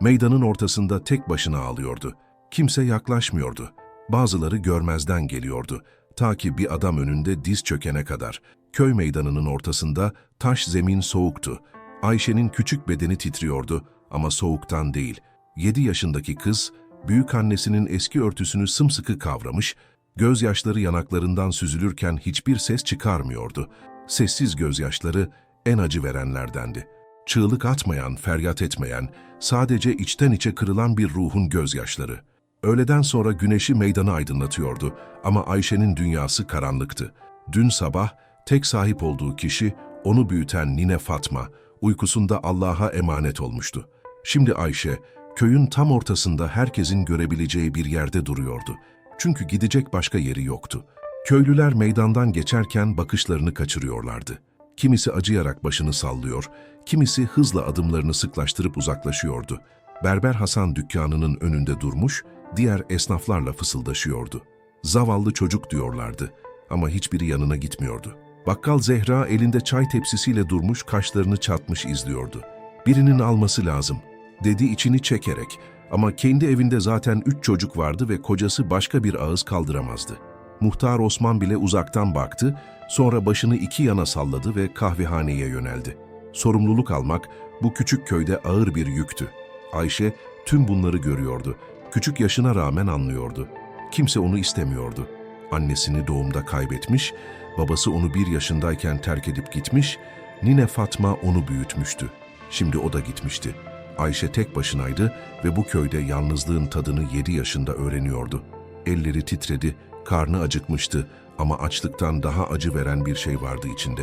Meydanın ortasında tek başına ağlıyordu. Kimse yaklaşmıyordu. Bazıları görmezden geliyordu. Ta ki bir adam önünde diz çökene kadar. Köy meydanının ortasında taş zemin soğuktu. Ayşe'nin küçük bedeni titriyordu ama soğuktan değil. Yedi yaşındaki kız, büyük annesinin eski örtüsünü sımsıkı kavramış, gözyaşları yanaklarından süzülürken hiçbir ses çıkarmıyordu. Sessiz gözyaşları en acı verenlerdendi. Çığlık atmayan, feryat etmeyen, sadece içten içe kırılan bir ruhun gözyaşları. Öğleden sonra güneşi meydanı aydınlatıyordu ama Ayşe'nin dünyası karanlıktı. Dün sabah tek sahip olduğu kişi, onu büyüten Nine Fatma, uykusunda Allah'a emanet olmuştu. Şimdi Ayşe, köyün tam ortasında herkesin görebileceği bir yerde duruyordu. Çünkü gidecek başka yeri yoktu. Köylüler meydandan geçerken bakışlarını kaçırıyorlardı. Kimisi acıyarak başını sallıyor, kimisi hızla adımlarını sıklaştırıp uzaklaşıyordu. Berber Hasan dükkanının önünde durmuş, diğer esnaflarla fısıldaşıyordu. Zavallı çocuk diyorlardı ama hiçbiri yanına gitmiyordu. Bakkal Zehra elinde çay tepsisiyle durmuş, kaşlarını çatmış izliyordu. Birinin alması lazım, dedi içini çekerek ama kendi evinde zaten üç çocuk vardı ve kocası başka bir ağız kaldıramazdı. Muhtar Osman bile uzaktan baktı, sonra başını iki yana salladı ve kahvehaneye yöneldi. Sorumluluk almak bu küçük köyde ağır bir yüktü. Ayşe tüm bunları görüyordu. Küçük yaşına rağmen anlıyordu. Kimse onu istemiyordu. Annesini doğumda kaybetmiş, babası onu bir yaşındayken terk edip gitmiş, Nine Fatma onu büyütmüştü. Şimdi o da gitmişti. Ayşe tek başınaydı ve bu köyde yalnızlığın tadını yedi yaşında öğreniyordu. Elleri titredi, karnı acıkmıştı ama açlıktan daha acı veren bir şey vardı içinde.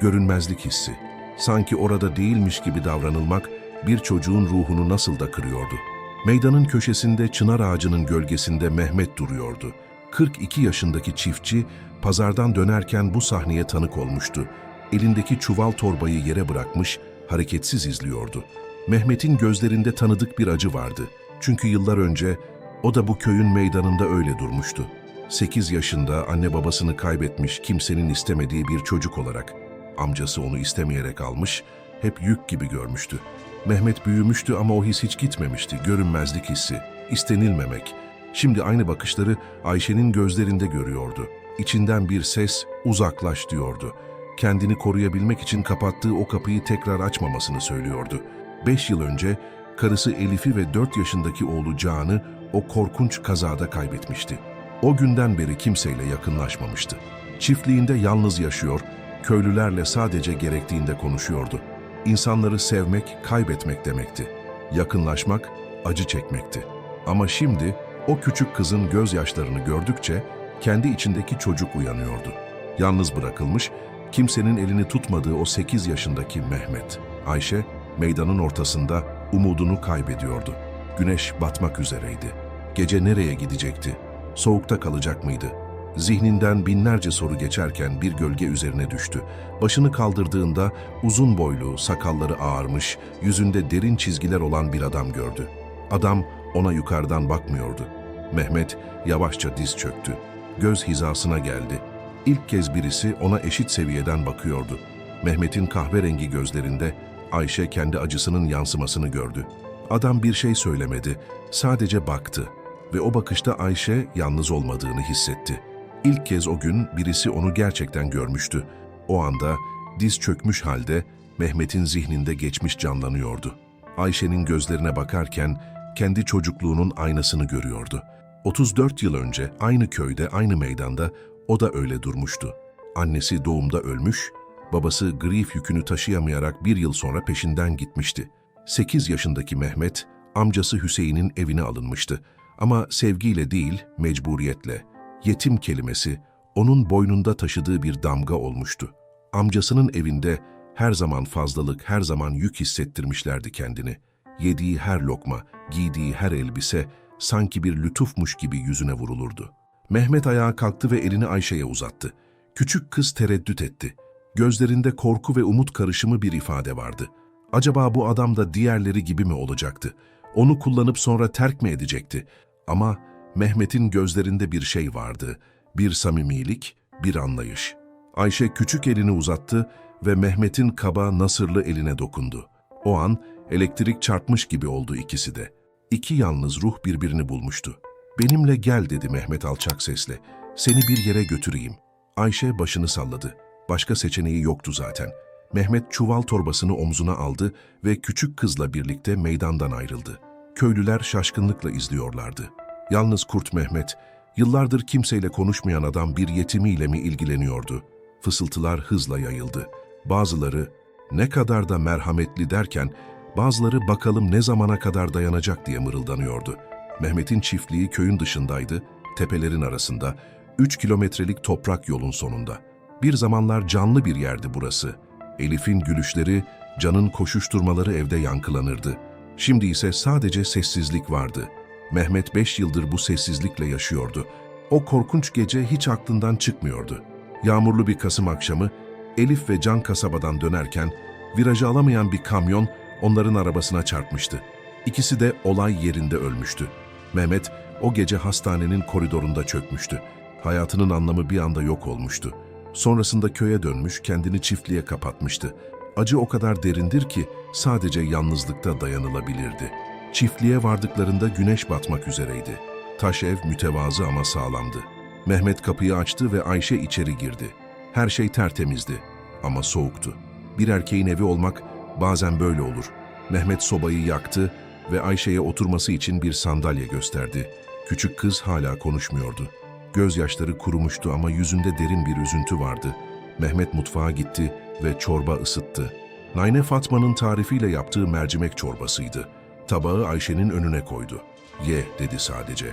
Görünmezlik hissi. Sanki orada değilmiş gibi davranılmak bir çocuğun ruhunu nasıl da kırıyordu. Meydanın köşesinde çınar ağacının gölgesinde Mehmet duruyordu. 42 yaşındaki çiftçi pazardan dönerken bu sahneye tanık olmuştu. Elindeki çuval torbayı yere bırakmış, hareketsiz izliyordu. Mehmet'in gözlerinde tanıdık bir acı vardı. Çünkü yıllar önce o da bu köyün meydanında öyle durmuştu. 8 yaşında anne babasını kaybetmiş kimsenin istemediği bir çocuk olarak. Amcası onu istemeyerek almış, hep yük gibi görmüştü. Mehmet büyümüştü ama o his hiç gitmemişti, görünmezlik hissi, istenilmemek. Şimdi aynı bakışları Ayşe'nin gözlerinde görüyordu. İçinden bir ses uzaklaş diyordu. Kendini koruyabilmek için kapattığı o kapıyı tekrar açmamasını söylüyordu. Beş yıl önce karısı Elif'i ve dört yaşındaki oğlu Can'ı o korkunç kazada kaybetmişti. O günden beri kimseyle yakınlaşmamıştı. Çiftliğinde yalnız yaşıyor, köylülerle sadece gerektiğinde konuşuyordu. İnsanları sevmek, kaybetmek demekti. Yakınlaşmak, acı çekmekti. Ama şimdi o küçük kızın gözyaşlarını gördükçe kendi içindeki çocuk uyanıyordu. Yalnız bırakılmış, kimsenin elini tutmadığı o 8 yaşındaki Mehmet. Ayşe, meydanın ortasında umudunu kaybediyordu. Güneş batmak üzereydi. Gece nereye gidecekti? Soğukta kalacak mıydı? Zihninden binlerce soru geçerken bir gölge üzerine düştü. Başını kaldırdığında uzun boylu, sakalları ağarmış, yüzünde derin çizgiler olan bir adam gördü. Adam ona yukarıdan bakmıyordu. Mehmet yavaşça diz çöktü. Göz hizasına geldi. İlk kez birisi ona eşit seviyeden bakıyordu. Mehmet'in kahverengi gözlerinde Ayşe kendi acısının yansımasını gördü. Adam bir şey söylemedi, sadece baktı ve o bakışta Ayşe yalnız olmadığını hissetti. İlk kez o gün birisi onu gerçekten görmüştü. O anda diz çökmüş halde Mehmet'in zihninde geçmiş canlanıyordu. Ayşe'nin gözlerine bakarken kendi çocukluğunun aynasını görüyordu. 34 yıl önce aynı köyde, aynı meydanda o da öyle durmuştu. Annesi doğumda ölmüş, babası grif yükünü taşıyamayarak bir yıl sonra peşinden gitmişti. 8 yaşındaki Mehmet, amcası Hüseyin'in evine alınmıştı. Ama sevgiyle değil, mecburiyetle. Yetim kelimesi onun boynunda taşıdığı bir damga olmuştu. Amcasının evinde her zaman fazlalık, her zaman yük hissettirmişlerdi kendini. Yediği her lokma, giydiği her elbise sanki bir lütufmuş gibi yüzüne vurulurdu. Mehmet ayağa kalktı ve elini Ayşe'ye uzattı. Küçük kız tereddüt etti. Gözlerinde korku ve umut karışımı bir ifade vardı. Acaba bu adam da diğerleri gibi mi olacaktı? Onu kullanıp sonra terk mi edecekti? Ama Mehmet'in gözlerinde bir şey vardı. Bir samimilik, bir anlayış. Ayşe küçük elini uzattı ve Mehmet'in kaba, nasırlı eline dokundu. O an Elektrik çarpmış gibi oldu ikisi de. İki yalnız ruh birbirini bulmuştu. Benimle gel dedi Mehmet alçak sesle. Seni bir yere götüreyim. Ayşe başını salladı. Başka seçeneği yoktu zaten. Mehmet çuval torbasını omzuna aldı ve küçük kızla birlikte meydandan ayrıldı. Köylüler şaşkınlıkla izliyorlardı. Yalnız Kurt Mehmet, yıllardır kimseyle konuşmayan adam bir yetimiyle mi ilgileniyordu? Fısıltılar hızla yayıldı. Bazıları ne kadar da merhametli derken bazıları bakalım ne zamana kadar dayanacak diye mırıldanıyordu. Mehmet'in çiftliği köyün dışındaydı, tepelerin arasında, üç kilometrelik toprak yolun sonunda. Bir zamanlar canlı bir yerdi burası. Elif'in gülüşleri, Can'ın koşuşturmaları evde yankılanırdı. Şimdi ise sadece sessizlik vardı. Mehmet beş yıldır bu sessizlikle yaşıyordu. O korkunç gece hiç aklından çıkmıyordu. Yağmurlu bir Kasım akşamı, Elif ve Can kasabadan dönerken, virajı alamayan bir kamyon onların arabasına çarpmıştı. İkisi de olay yerinde ölmüştü. Mehmet o gece hastanenin koridorunda çökmüştü. Hayatının anlamı bir anda yok olmuştu. Sonrasında köye dönmüş, kendini çiftliğe kapatmıştı. Acı o kadar derindir ki sadece yalnızlıkta dayanılabilirdi. Çiftliğe vardıklarında güneş batmak üzereydi. Taş ev mütevazı ama sağlamdı. Mehmet kapıyı açtı ve Ayşe içeri girdi. Her şey tertemizdi ama soğuktu. Bir erkeğin evi olmak bazen böyle olur. Mehmet sobayı yaktı ve Ayşe'ye oturması için bir sandalye gösterdi. Küçük kız hala konuşmuyordu. Gözyaşları kurumuştu ama yüzünde derin bir üzüntü vardı. Mehmet mutfağa gitti ve çorba ısıttı. Nayne Fatma'nın tarifiyle yaptığı mercimek çorbasıydı. Tabağı Ayşe'nin önüne koydu. Ye dedi sadece.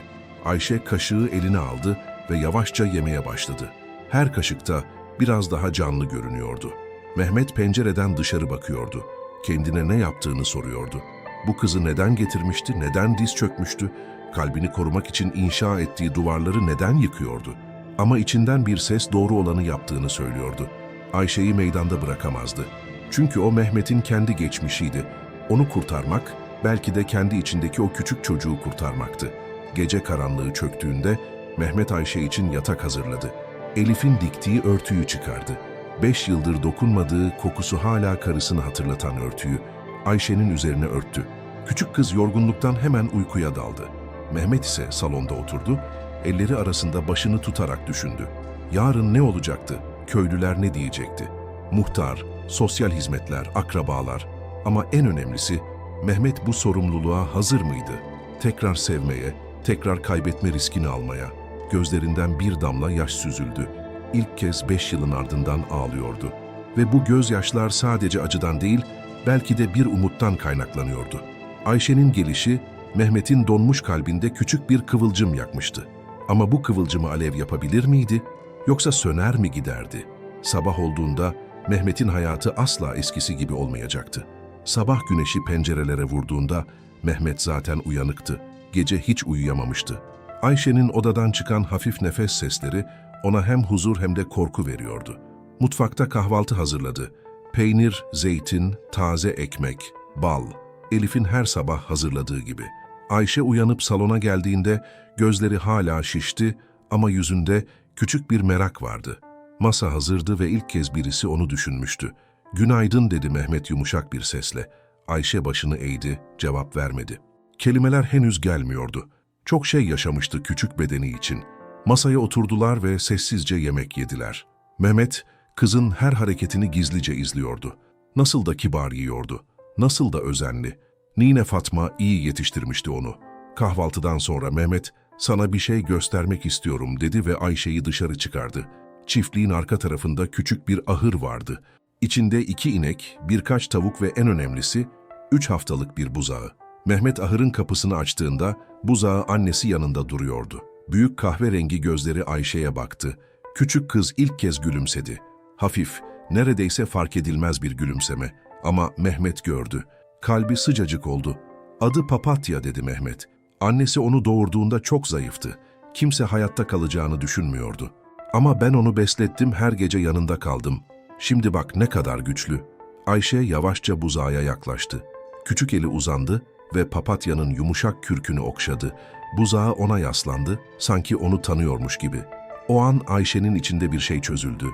Ayşe kaşığı eline aldı ve yavaşça yemeye başladı. Her kaşıkta biraz daha canlı görünüyordu. Mehmet pencereden dışarı bakıyordu. Kendine ne yaptığını soruyordu. Bu kızı neden getirmişti, neden diz çökmüştü? Kalbini korumak için inşa ettiği duvarları neden yıkıyordu? Ama içinden bir ses doğru olanı yaptığını söylüyordu. Ayşe'yi meydanda bırakamazdı. Çünkü o Mehmet'in kendi geçmişiydi. Onu kurtarmak, belki de kendi içindeki o küçük çocuğu kurtarmaktı. Gece karanlığı çöktüğünde Mehmet Ayşe için yatak hazırladı. Elif'in diktiği örtüyü çıkardı. Beş yıldır dokunmadığı, kokusu hala karısını hatırlatan örtüyü Ayşe'nin üzerine örttü. Küçük kız yorgunluktan hemen uykuya daldı. Mehmet ise salonda oturdu, elleri arasında başını tutarak düşündü. Yarın ne olacaktı? Köylüler ne diyecekti? Muhtar, sosyal hizmetler, akrabalar ama en önemlisi Mehmet bu sorumluluğa hazır mıydı? Tekrar sevmeye, tekrar kaybetme riskini almaya. Gözlerinden bir damla yaş süzüldü. İlk kez beş yılın ardından ağlıyordu. Ve bu gözyaşlar sadece acıdan değil, belki de bir umuttan kaynaklanıyordu. Ayşe'nin gelişi, Mehmet'in donmuş kalbinde küçük bir kıvılcım yakmıştı. Ama bu kıvılcımı alev yapabilir miydi? Yoksa söner mi giderdi? Sabah olduğunda Mehmet'in hayatı asla eskisi gibi olmayacaktı. Sabah güneşi pencerelere vurduğunda Mehmet zaten uyanıktı. Gece hiç uyuyamamıştı. Ayşe'nin odadan çıkan hafif nefes sesleri ona hem huzur hem de korku veriyordu. Mutfakta kahvaltı hazırladı. Peynir, zeytin, taze ekmek, bal. Elif'in her sabah hazırladığı gibi. Ayşe uyanıp salona geldiğinde gözleri hala şişti ama yüzünde küçük bir merak vardı. Masa hazırdı ve ilk kez birisi onu düşünmüştü. Günaydın dedi Mehmet yumuşak bir sesle. Ayşe başını eğdi, cevap vermedi. Kelimeler henüz gelmiyordu. Çok şey yaşamıştı küçük bedeni için. Masaya oturdular ve sessizce yemek yediler. Mehmet, kızın her hareketini gizlice izliyordu. Nasıl da kibar yiyordu, nasıl da özenli. Nine Fatma iyi yetiştirmişti onu. Kahvaltıdan sonra Mehmet, sana bir şey göstermek istiyorum dedi ve Ayşe'yi dışarı çıkardı. Çiftliğin arka tarafında küçük bir ahır vardı. İçinde iki inek, birkaç tavuk ve en önemlisi, üç haftalık bir buzağı. Mehmet ahırın kapısını açtığında buzağı annesi yanında duruyordu. Büyük kahverengi gözleri Ayşe'ye baktı. Küçük kız ilk kez gülümsedi. Hafif, neredeyse fark edilmez bir gülümseme. Ama Mehmet gördü. Kalbi sıcacık oldu. Adı Papatya dedi Mehmet. Annesi onu doğurduğunda çok zayıftı. Kimse hayatta kalacağını düşünmüyordu. Ama ben onu beslettim, her gece yanında kaldım. Şimdi bak ne kadar güçlü. Ayşe yavaşça buzağa yaklaştı. Küçük eli uzandı ve papatyanın yumuşak kürkünü okşadı. Buzağı ona yaslandı, sanki onu tanıyormuş gibi. O an Ayşe'nin içinde bir şey çözüldü.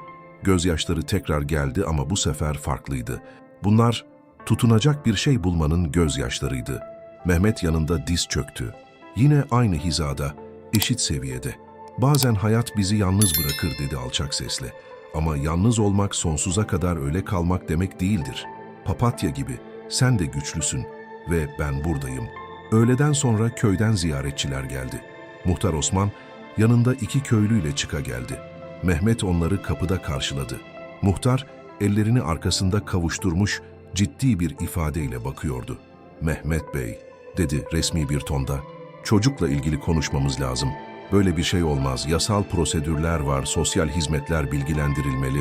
Gözyaşları tekrar geldi ama bu sefer farklıydı. Bunlar Tutunacak bir şey bulmanın gözyaşlarıydı. Mehmet yanında diz çöktü. Yine aynı hizada, eşit seviyede. Bazen hayat bizi yalnız bırakır dedi alçak sesle. Ama yalnız olmak sonsuza kadar öyle kalmak demek değildir. Papatya gibi sen de güçlüsün ve ben buradayım. Öğleden sonra köyden ziyaretçiler geldi. Muhtar Osman yanında iki köylüyle çıka geldi. Mehmet onları kapıda karşıladı. Muhtar ellerini arkasında kavuşturmuş ciddi bir ifadeyle bakıyordu. Mehmet Bey, dedi resmi bir tonda. Çocukla ilgili konuşmamız lazım. Böyle bir şey olmaz. Yasal prosedürler var, sosyal hizmetler bilgilendirilmeli.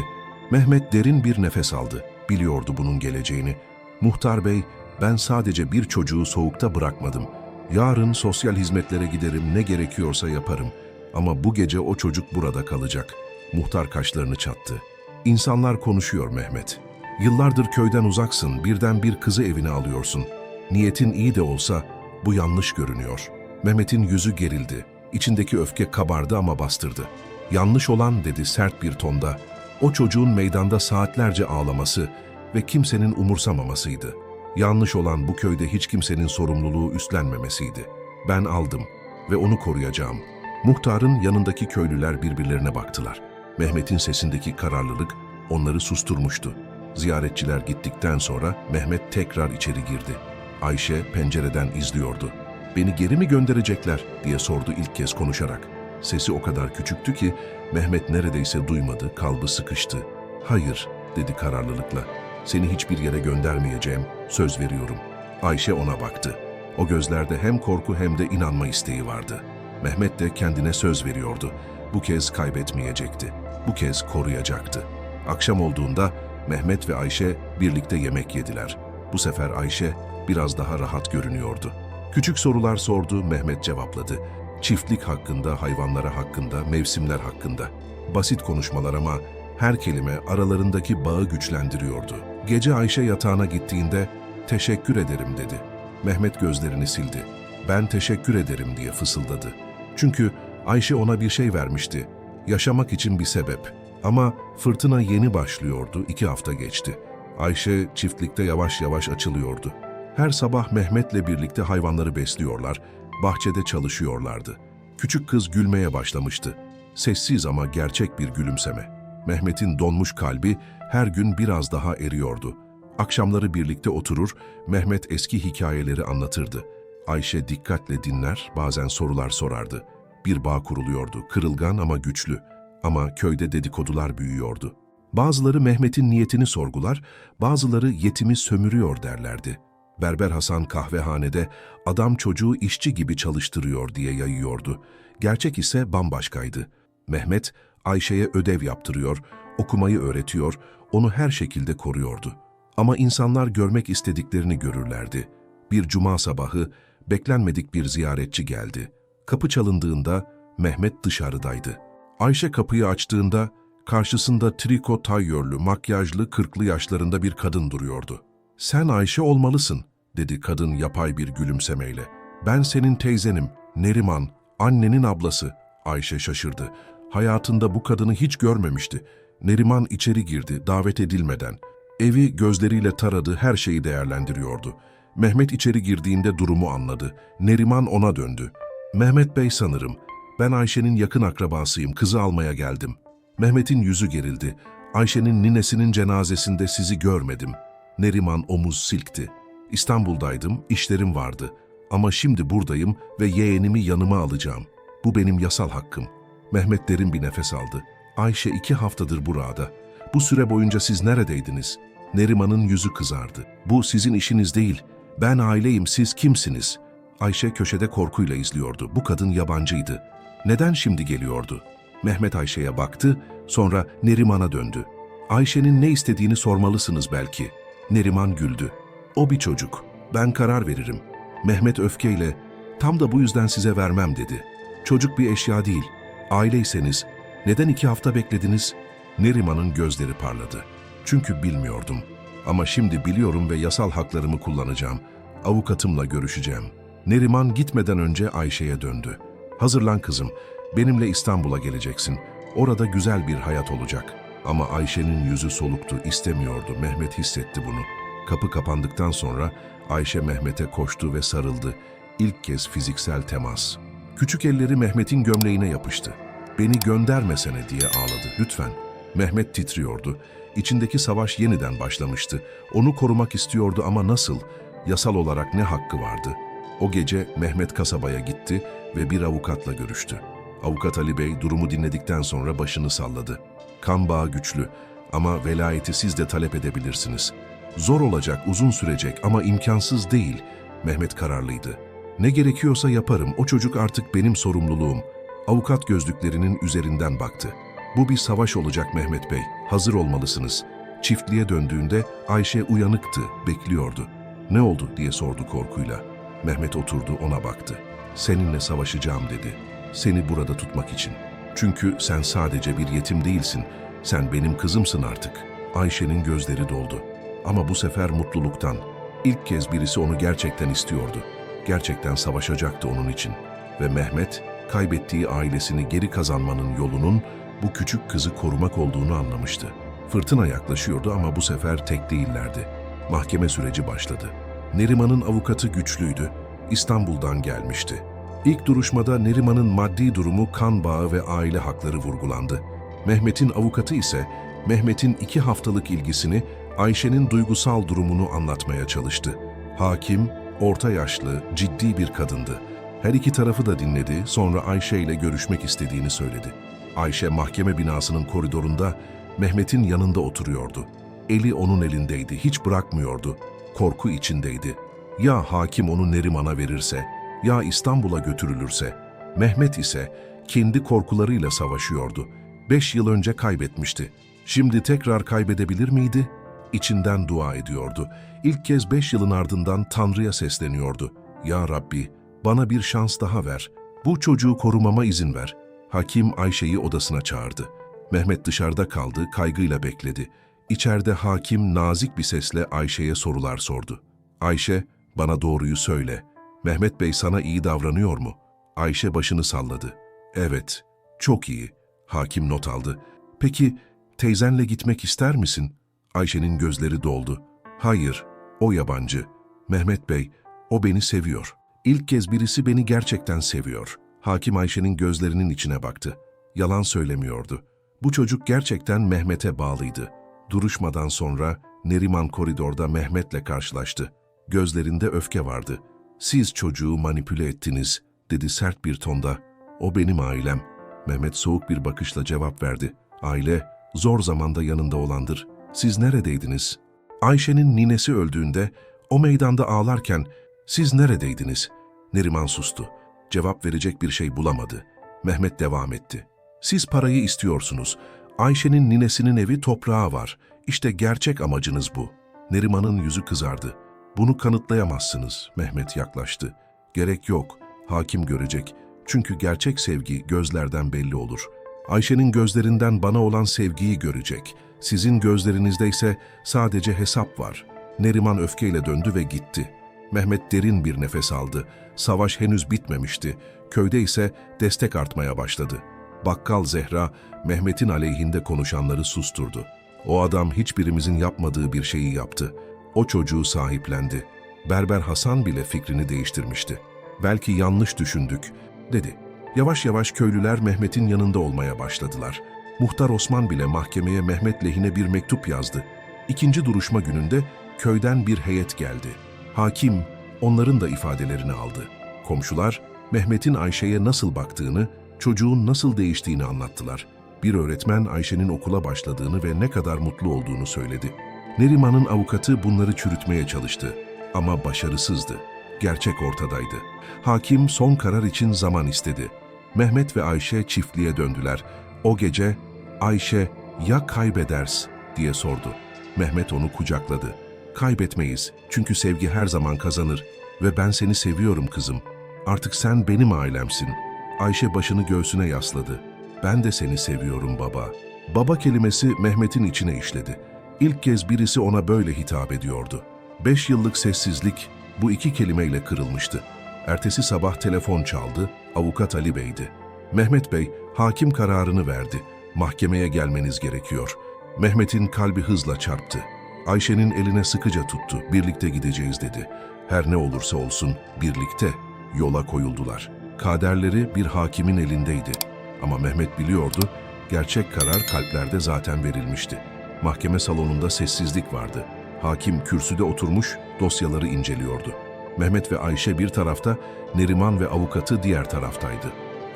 Mehmet derin bir nefes aldı. Biliyordu bunun geleceğini. Muhtar Bey, ben sadece bir çocuğu soğukta bırakmadım. Yarın sosyal hizmetlere giderim, ne gerekiyorsa yaparım. Ama bu gece o çocuk burada kalacak. Muhtar kaşlarını çattı. İnsanlar konuşuyor Mehmet. Yıllardır köyden uzaksın, birden bir kızı evine alıyorsun. Niyetin iyi de olsa bu yanlış görünüyor. Mehmet'in yüzü gerildi. İçindeki öfke kabardı ama bastırdı. Yanlış olan dedi sert bir tonda. O çocuğun meydanda saatlerce ağlaması ve kimsenin umursamamasıydı. Yanlış olan bu köyde hiç kimsenin sorumluluğu üstlenmemesiydi. Ben aldım ve onu koruyacağım. Muhtarın yanındaki köylüler birbirlerine baktılar. Mehmet'in sesindeki kararlılık onları susturmuştu. Ziyaretçiler gittikten sonra Mehmet tekrar içeri girdi. Ayşe pencereden izliyordu. Beni geri mi gönderecekler diye sordu ilk kez konuşarak. Sesi o kadar küçüktü ki Mehmet neredeyse duymadı, kalbi sıkıştı. Hayır dedi kararlılıkla. Seni hiçbir yere göndermeyeceğim, söz veriyorum. Ayşe ona baktı. O gözlerde hem korku hem de inanma isteği vardı. Mehmet de kendine söz veriyordu. Bu kez kaybetmeyecekti. Bu kez koruyacaktı. Akşam olduğunda Mehmet ve Ayşe birlikte yemek yediler. Bu sefer Ayşe biraz daha rahat görünüyordu. Küçük sorular sordu, Mehmet cevapladı. Çiftlik hakkında, hayvanlara hakkında, mevsimler hakkında. Basit konuşmalar ama her kelime aralarındaki bağı güçlendiriyordu. Gece Ayşe yatağına gittiğinde teşekkür ederim dedi. Mehmet gözlerini sildi. Ben teşekkür ederim diye fısıldadı. Çünkü Ayşe ona bir şey vermişti. Yaşamak için bir sebep. Ama fırtına yeni başlıyordu, iki hafta geçti. Ayşe çiftlikte yavaş yavaş açılıyordu. Her sabah Mehmet'le birlikte hayvanları besliyorlar, bahçede çalışıyorlardı. Küçük kız gülmeye başlamıştı. Sessiz ama gerçek bir gülümseme. Mehmet'in donmuş kalbi her gün biraz daha eriyordu. Akşamları birlikte oturur, Mehmet eski hikayeleri anlatırdı. Ayşe dikkatle dinler, bazen sorular sorardı. Bir bağ kuruluyordu, kırılgan ama güçlü. Ama köyde dedikodular büyüyordu. Bazıları Mehmet'in niyetini sorgular, bazıları yetimi sömürüyor derlerdi. Berber Hasan kahvehanede adam çocuğu işçi gibi çalıştırıyor diye yayıyordu. Gerçek ise bambaşkaydı. Mehmet Ayşe'ye ödev yaptırıyor, okumayı öğretiyor, onu her şekilde koruyordu. Ama insanlar görmek istediklerini görürlerdi. Bir cuma sabahı beklenmedik bir ziyaretçi geldi. Kapı çalındığında Mehmet dışarıdaydı. Ayşe kapıyı açtığında karşısında triko tayyörlü, makyajlı, kırklı yaşlarında bir kadın duruyordu. ''Sen Ayşe olmalısın.'' dedi kadın yapay bir gülümsemeyle. ''Ben senin teyzenim, Neriman, annenin ablası.'' Ayşe şaşırdı. Hayatında bu kadını hiç görmemişti. Neriman içeri girdi davet edilmeden. Evi gözleriyle taradı, her şeyi değerlendiriyordu. Mehmet içeri girdiğinde durumu anladı. Neriman ona döndü. ''Mehmet Bey sanırım. Ben Ayşe'nin yakın akrabasıyım, kızı almaya geldim.'' Mehmet'in yüzü gerildi. Ayşe'nin ninesinin cenazesinde sizi görmedim. Neriman omuz silkti. İstanbul'daydım, işlerim vardı. Ama şimdi buradayım ve yeğenimi yanıma alacağım. Bu benim yasal hakkım. Mehmet derin bir nefes aldı. Ayşe iki haftadır burada. Bu süre boyunca siz neredeydiniz? Neriman'ın yüzü kızardı. Bu sizin işiniz değil. Ben aileyim, siz kimsiniz? Ayşe köşede korkuyla izliyordu. Bu kadın yabancıydı. Neden şimdi geliyordu? Mehmet Ayşe'ye baktı, sonra Neriman'a döndü. Ayşe'nin ne istediğini sormalısınız belki. Neriman güldü. O bir çocuk. Ben karar veririm. Mehmet öfkeyle, tam da bu yüzden size vermem dedi. Çocuk bir eşya değil. Aileyseniz, neden iki hafta beklediniz? Neriman'ın gözleri parladı. Çünkü bilmiyordum. Ama şimdi biliyorum ve yasal haklarımı kullanacağım. Avukatımla görüşeceğim. Neriman gitmeden önce Ayşe'ye döndü. Hazırlan kızım, benimle İstanbul'a geleceksin. Orada güzel bir hayat olacak. Ama Ayşe'nin yüzü soluktu, istemiyordu. Mehmet hissetti bunu. Kapı kapandıktan sonra Ayşe Mehmet'e koştu ve sarıldı. İlk kez fiziksel temas. Küçük elleri Mehmet'in gömleğine yapıştı. Beni göndermesene diye ağladı. Lütfen. Mehmet titriyordu. İçindeki savaş yeniden başlamıştı. Onu korumak istiyordu ama nasıl? Yasal olarak ne hakkı vardı? O gece Mehmet kasabaya gitti ve bir avukatla görüştü. Avukat Ali Bey durumu dinledikten sonra başını salladı. Kan bağı güçlü ama velayeti siz de talep edebilirsiniz. Zor olacak, uzun sürecek ama imkansız değil. Mehmet kararlıydı. Ne gerekiyorsa yaparım, o çocuk artık benim sorumluluğum. Avukat gözlüklerinin üzerinden baktı. Bu bir savaş olacak Mehmet Bey, hazır olmalısınız. Çiftliğe döndüğünde Ayşe uyanıktı, bekliyordu. Ne oldu diye sordu korkuyla. Mehmet oturdu ona baktı. Seninle savaşacağım dedi. Seni burada tutmak için. Çünkü sen sadece bir yetim değilsin. Sen benim kızımsın artık. Ayşe'nin gözleri doldu. Ama bu sefer mutluluktan. İlk kez birisi onu gerçekten istiyordu. Gerçekten savaşacaktı onun için. Ve Mehmet, kaybettiği ailesini geri kazanmanın yolunun bu küçük kızı korumak olduğunu anlamıştı. Fırtına yaklaşıyordu ama bu sefer tek değillerdi. Mahkeme süreci başladı. Neriman'ın avukatı güçlüydü. İstanbul'dan gelmişti. İlk duruşmada Neriman'ın maddi durumu, kan bağı ve aile hakları vurgulandı. Mehmet'in avukatı ise Mehmet'in iki haftalık ilgisini, Ayşe'nin duygusal durumunu anlatmaya çalıştı. Hakim, orta yaşlı, ciddi bir kadındı. Her iki tarafı da dinledi, sonra Ayşe ile görüşmek istediğini söyledi. Ayşe mahkeme binasının koridorunda Mehmet'in yanında oturuyordu. Eli onun elindeydi, hiç bırakmıyordu. Korku içindeydi. Ya hakim onu Neriman'a verirse, ya İstanbul'a götürülürse. Mehmet ise kendi korkularıyla savaşıyordu. Beş yıl önce kaybetmişti. Şimdi tekrar kaybedebilir miydi? İçinden dua ediyordu. İlk kez beş yılın ardından Tanrı'ya sesleniyordu. Ya Rabbi, bana bir şans daha ver. Bu çocuğu korumama izin ver. Hakim Ayşe'yi odasına çağırdı. Mehmet dışarıda kaldı, kaygıyla bekledi. İçeride hakim nazik bir sesle Ayşe'ye sorular sordu. Ayşe, bana doğruyu söyle. Mehmet Bey sana iyi davranıyor mu? Ayşe başını salladı. Evet, çok iyi. Hakim not aldı. Peki, teyzenle gitmek ister misin? Ayşe'nin gözleri doldu. Hayır, o yabancı. Mehmet Bey, o beni seviyor. İlk kez birisi beni gerçekten seviyor. Hakim Ayşe'nin gözlerinin içine baktı. Yalan söylemiyordu. Bu çocuk gerçekten Mehmet'e bağlıydı. Duruşmadan sonra Neriman koridorda Mehmet'le karşılaştı. Gözlerinde öfke vardı. Siz çocuğu manipüle ettiniz, dedi sert bir tonda. O benim ailem. Mehmet soğuk bir bakışla cevap verdi. Aile, zor zamanda yanında olandır. Siz neredeydiniz? Ayşe'nin ninesi öldüğünde, o meydanda ağlarken, siz neredeydiniz? Neriman sustu. Cevap verecek bir şey bulamadı. Mehmet devam etti. Siz parayı istiyorsunuz. Ayşe'nin ninesinin evi toprağı var. İşte gerçek amacınız bu. Neriman'ın yüzü kızardı. Bunu kanıtlayamazsınız. Mehmet yaklaştı. Gerek yok. Hakim görecek. Çünkü gerçek sevgi gözlerden belli olur. Ayşe'nin gözlerinden bana olan sevgiyi görecek. Sizin gözlerinizde ise sadece hesap var. Neriman öfkeyle döndü ve gitti. Mehmet derin bir nefes aldı. Savaş henüz bitmemişti. Köyde ise destek artmaya başladı. Bakkal Zehra, Mehmet'in aleyhinde konuşanları susturdu. O adam hiçbirimizin yapmadığı bir şeyi yaptı. O çocuğu sahiplendi. Berber Hasan bile fikrini değiştirmişti. Belki yanlış düşündük, dedi. Yavaş yavaş köylüler Mehmet'in yanında olmaya başladılar. Muhtar Osman bile mahkemeye Mehmet lehine bir mektup yazdı. İkinci duruşma gününde köyden bir heyet geldi. Hakim onların da ifadelerini aldı. Komşular Mehmet'in Ayşe'ye nasıl baktığını, çocuğun nasıl değiştiğini anlattılar. Bir öğretmen Ayşe'nin okula başladığını ve ne kadar mutlu olduğunu söyledi. Neriman'ın avukatı bunları çürütmeye çalıştı ama başarısızdı. Gerçek ortadaydı. Hakim son karar için zaman istedi. Mehmet ve Ayşe çiftliğe döndüler. O gece Ayşe ya kaybeders diye sordu. Mehmet onu kucakladı. Kaybetmeyiz çünkü sevgi her zaman kazanır ve ben seni seviyorum kızım. Artık sen benim ailemsin. Ayşe başını göğsüne yasladı. Ben de seni seviyorum baba. Baba kelimesi Mehmet'in içine işledi. İlk kez birisi ona böyle hitap ediyordu. Beş yıllık sessizlik bu iki kelimeyle kırılmıştı. Ertesi sabah telefon çaldı, avukat Ali Bey'di. Mehmet Bey, hakim kararını verdi. Mahkemeye gelmeniz gerekiyor. Mehmet'in kalbi hızla çarptı. Ayşe'nin eline sıkıca tuttu. Birlikte gideceğiz dedi. Her ne olursa olsun birlikte yola koyuldular. Kaderleri bir hakimin elindeydi. Ama Mehmet biliyordu, gerçek karar kalplerde zaten verilmişti. Mahkeme salonunda sessizlik vardı. Hakim kürsüde oturmuş dosyaları inceliyordu. Mehmet ve Ayşe bir tarafta, Neriman ve avukatı diğer taraftaydı.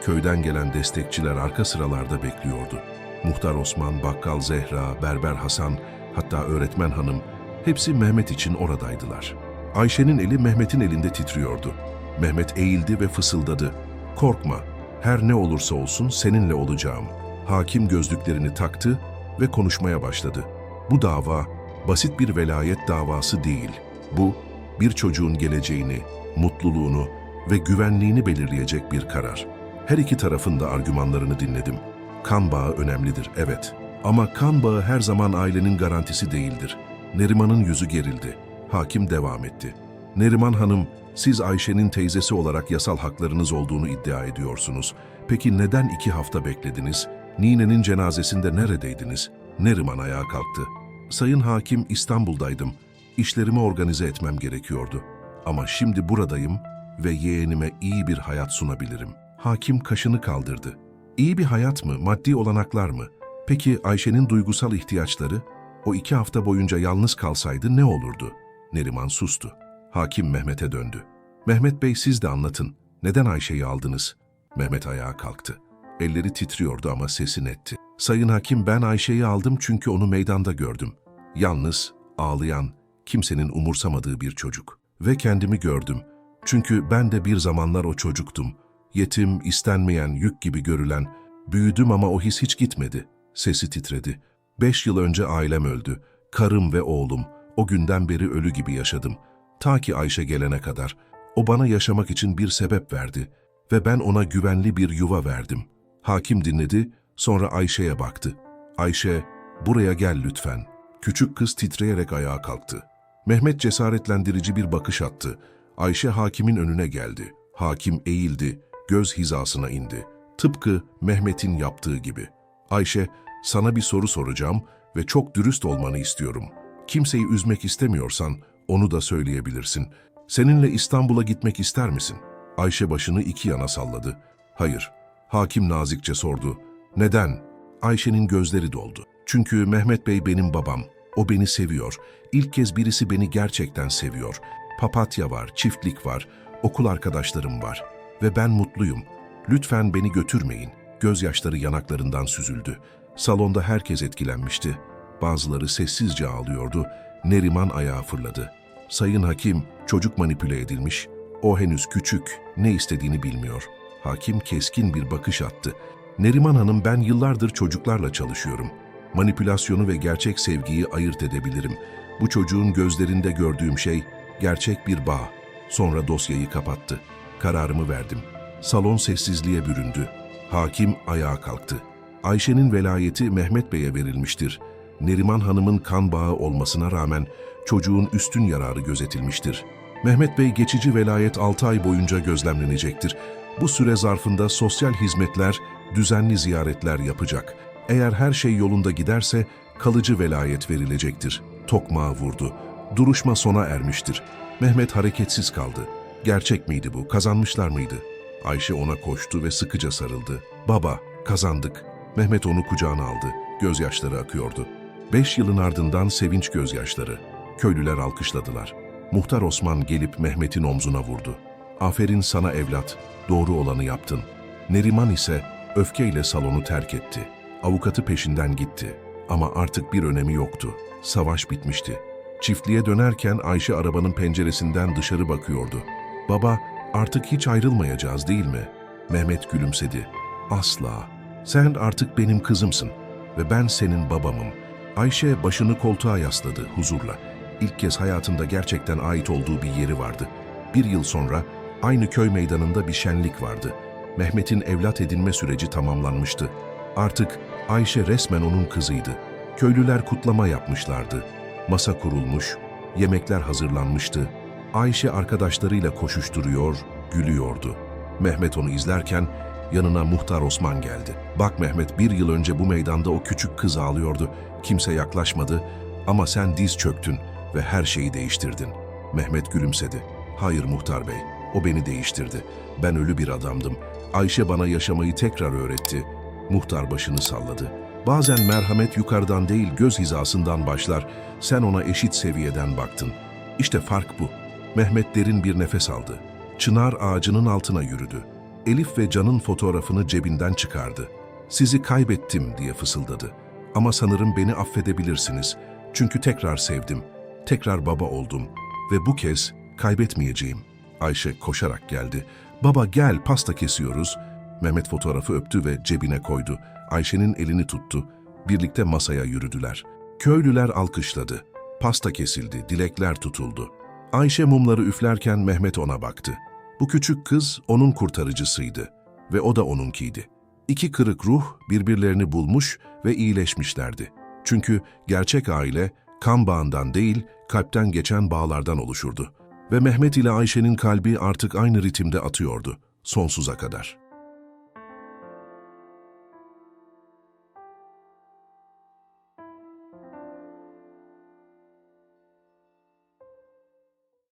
Köyden gelen destekçiler arka sıralarda bekliyordu. Muhtar Osman, Bakkal Zehra, Berber Hasan, hatta öğretmen hanım hepsi Mehmet için oradaydılar. Ayşe'nin eli Mehmet'in elinde titriyordu. Mehmet eğildi ve fısıldadı. Korkma, her ne olursa olsun seninle olacağım. Hakim gözlüklerini taktı ve konuşmaya başladı. Bu dava basit bir velayet davası değil. Bu bir çocuğun geleceğini, mutluluğunu ve güvenliğini belirleyecek bir karar. Her iki tarafın da argümanlarını dinledim. Kan bağı önemlidir, evet. Ama kan bağı her zaman ailenin garantisi değildir. Neriman'ın yüzü gerildi. Hakim devam etti. Neriman Hanım, siz Ayşe'nin teyzesi olarak yasal haklarınız olduğunu iddia ediyorsunuz. Peki neden iki hafta beklediniz? Nine'nin cenazesinde neredeydiniz? Neriman ayağa kalktı. Sayın Hakim İstanbul'daydım. İşlerimi organize etmem gerekiyordu. Ama şimdi buradayım ve yeğenime iyi bir hayat sunabilirim. Hakim kaşını kaldırdı. İyi bir hayat mı, maddi olanaklar mı? Peki Ayşe'nin duygusal ihtiyaçları? O iki hafta boyunca yalnız kalsaydı ne olurdu? Neriman sustu. Hakim Mehmet'e döndü. Mehmet Bey siz de anlatın. Neden Ayşe'yi aldınız? Mehmet ayağa kalktı. Elleri titriyordu ama sesi netti. Sayın Hakim ben Ayşe'yi aldım çünkü onu meydanda gördüm. Yalnız, ağlayan, kimsenin umursamadığı bir çocuk. Ve kendimi gördüm. Çünkü ben de bir zamanlar o çocuktum. Yetim, istenmeyen, yük gibi görülen. Büyüdüm ama o his hiç gitmedi. Sesi titredi. Beş yıl önce ailem öldü. Karım ve oğlum. O günden beri ölü gibi yaşadım. Ta ki Ayşe gelene kadar. O bana yaşamak için bir sebep verdi. Ve ben ona güvenli bir yuva verdim. Hakim dinledi, sonra Ayşe'ye baktı. Ayşe, buraya gel lütfen. Küçük kız titreyerek ayağa kalktı. Mehmet cesaretlendirici bir bakış attı. Ayşe hakimin önüne geldi. Hakim eğildi, göz hizasına indi. Tıpkı Mehmet'in yaptığı gibi. Ayşe, sana bir soru soracağım ve çok dürüst olmanı istiyorum. Kimseyi üzmek istemiyorsan onu da söyleyebilirsin. Seninle İstanbul'a gitmek ister misin? Ayşe başını iki yana salladı. Hayır. Hakim nazikçe sordu. Neden? Ayşe'nin gözleri doldu. Çünkü Mehmet Bey benim babam. O beni seviyor. İlk kez birisi beni gerçekten seviyor. Papatya var, çiftlik var, okul arkadaşlarım var. Ve ben mutluyum. Lütfen beni götürmeyin. Gözyaşları yanaklarından süzüldü. Salonda herkes etkilenmişti. Bazıları sessizce ağlıyordu. Neriman ayağa fırladı. Sayın Hakim, çocuk manipüle edilmiş. O henüz küçük, ne istediğini bilmiyor. Hakim keskin bir bakış attı. Neriman Hanım ben yıllardır çocuklarla çalışıyorum. Manipülasyonu ve gerçek sevgiyi ayırt edebilirim. Bu çocuğun gözlerinde gördüğüm şey gerçek bir bağ. Sonra dosyayı kapattı. Kararımı verdim. Salon sessizliğe büründü. Hakim ayağa kalktı. Ayşe'nin velayeti Mehmet Bey'e verilmiştir. Neriman Hanım'ın kan bağı olmasına rağmen çocuğun üstün yararı gözetilmiştir. Mehmet Bey geçici velayet 6 ay boyunca gözlemlenecektir. Bu süre zarfında sosyal hizmetler, düzenli ziyaretler yapacak. Eğer her şey yolunda giderse kalıcı velayet verilecektir. Tokmağı vurdu. Duruşma sona ermiştir. Mehmet hareketsiz kaldı. Gerçek miydi bu? Kazanmışlar mıydı? Ayşe ona koştu ve sıkıca sarıldı. Baba, kazandık. Mehmet onu kucağına aldı. Gözyaşları akıyordu. Beş yılın ardından sevinç gözyaşları. Köylüler alkışladılar. Muhtar Osman gelip Mehmet'in omzuna vurdu. Aferin sana evlat, doğru olanı yaptın. Neriman ise öfkeyle salonu terk etti. Avukatı peşinden gitti. Ama artık bir önemi yoktu. Savaş bitmişti. Çiftliğe dönerken Ayşe arabanın penceresinden dışarı bakıyordu. Baba, artık hiç ayrılmayacağız değil mi? Mehmet gülümsedi. Asla. Sen artık benim kızımsın ve ben senin babamım. Ayşe başını koltuğa yasladı huzurla. İlk kez hayatında gerçekten ait olduğu bir yeri vardı. Bir yıl sonra aynı köy meydanında bir şenlik vardı. Mehmet'in evlat edinme süreci tamamlanmıştı. Artık Ayşe resmen onun kızıydı. Köylüler kutlama yapmışlardı. Masa kurulmuş, yemekler hazırlanmıştı. Ayşe arkadaşlarıyla koşuşturuyor, gülüyordu. Mehmet onu izlerken yanına muhtar Osman geldi. Bak Mehmet bir yıl önce bu meydanda o küçük kız ağlıyordu. Kimse yaklaşmadı Ama sen diz çöktün ve her şeyi değiştirdin. Mehmet gülümsedi. Hayır muhtar bey, o beni değiştirdi. Ben ölü bir adamdım. Ayşe bana yaşamayı tekrar öğretti. Muhtar başını salladı. Bazen merhamet yukarıdan değil göz hizasından başlar. Sen ona eşit seviyeden baktın. İşte fark bu. Mehmet derin bir nefes aldı. Çınar ağacının altına yürüdü. Elif ve Can'ın fotoğrafını cebinden çıkardı. Sizi kaybettim diye fısıldadı. Ama sanırım beni affedebilirsiniz. Çünkü tekrar sevdim. Tekrar baba oldum. Ve bu kez kaybetmeyeceğim. Ayşe koşarak geldi. Baba gel pasta kesiyoruz. Mehmet fotoğrafı öptü ve cebine koydu. Ayşe'nin elini tuttu. Birlikte masaya yürüdüler. Köylüler alkışladı. Pasta kesildi, dilekler tutuldu. Ayşe mumları üflerken Mehmet ona baktı. Bu küçük kız onun kurtarıcısıydı ve o da onunkiydi. İki kırık ruh birbirlerini bulmuş ve iyileşmişlerdi. Çünkü gerçek aile kan bağından değil, kalpten geçen bağlardan oluşurdu. Ve Mehmet ile Ayşe'nin kalbi artık aynı ritimde atıyordu, sonsuza kadar.